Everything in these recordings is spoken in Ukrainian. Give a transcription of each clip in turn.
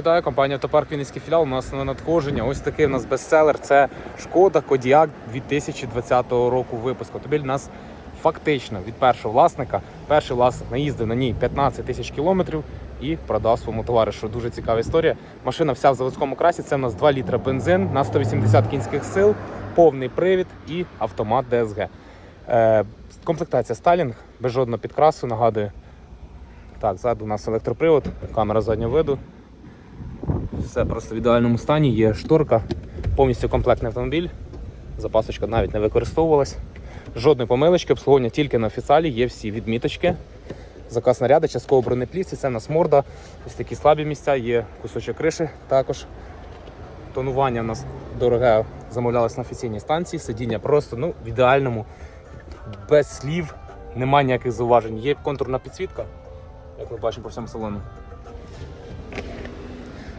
Вітаю, компанія Автопарк Вінницький філіал. У нас на надходження. Ось такий у нас бестселер. Це Шкода Кодіак 2020 року випуску. Автомобіль у нас фактично від першого власника. Перший власник наїздив на ній 15 тисяч кілометрів і продав своєму товаришу. Дуже цікава історія. Машина вся в заводському красі. Це у нас 2 літра бензин на 180 кінських сил, повний привід і автомат DSG. Е, комплектація Сталінг, без жодного підкрасу, нагадую. Так, ззаду у нас електропривод, камера заднього виду. Все просто в ідеальному стані, є шторка, повністю комплектний автомобіль. Запасочка навіть не використовувалась. Жодної помилочки, обслуговування тільки на офіціалі, є всі відміточки. Заказ наряди, частково бронеплівці, це в нас морда, ось такі слабі місця, є кусочок криші також. Тонування у нас дороге замовлялось на офіційній станції, сидіння просто ну, в ідеальному, без слів, немає ніяких зауважень. Є контурна підсвітка, як ми бачимо по всьому салону.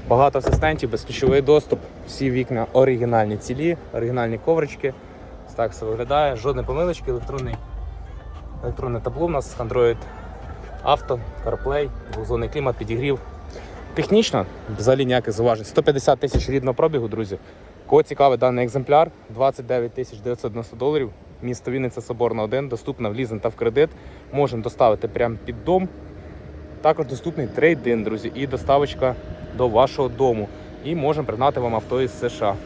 Багато асистентів, безключовий доступ, всі вікна оригінальні цілі, оригінальні коврички. Так все виглядає. Жодної помилочки, електронний, електронне табло у нас Android Auto, CarPlay, двохзонний клімат, підігрів. Технічно, взагалі ніяких зауважень. 150 тисяч рідного пробігу, друзі. Кого цікавий даний екземпляр, 29 тисяч 990 доларів. Місто Вінниця Соборна 1, доступна в лізинг та в кредит. Можемо доставити прямо під дом. Також доступний трейдин, друзі, і доставочка до вашого дому. І можемо пригнати вам авто із США.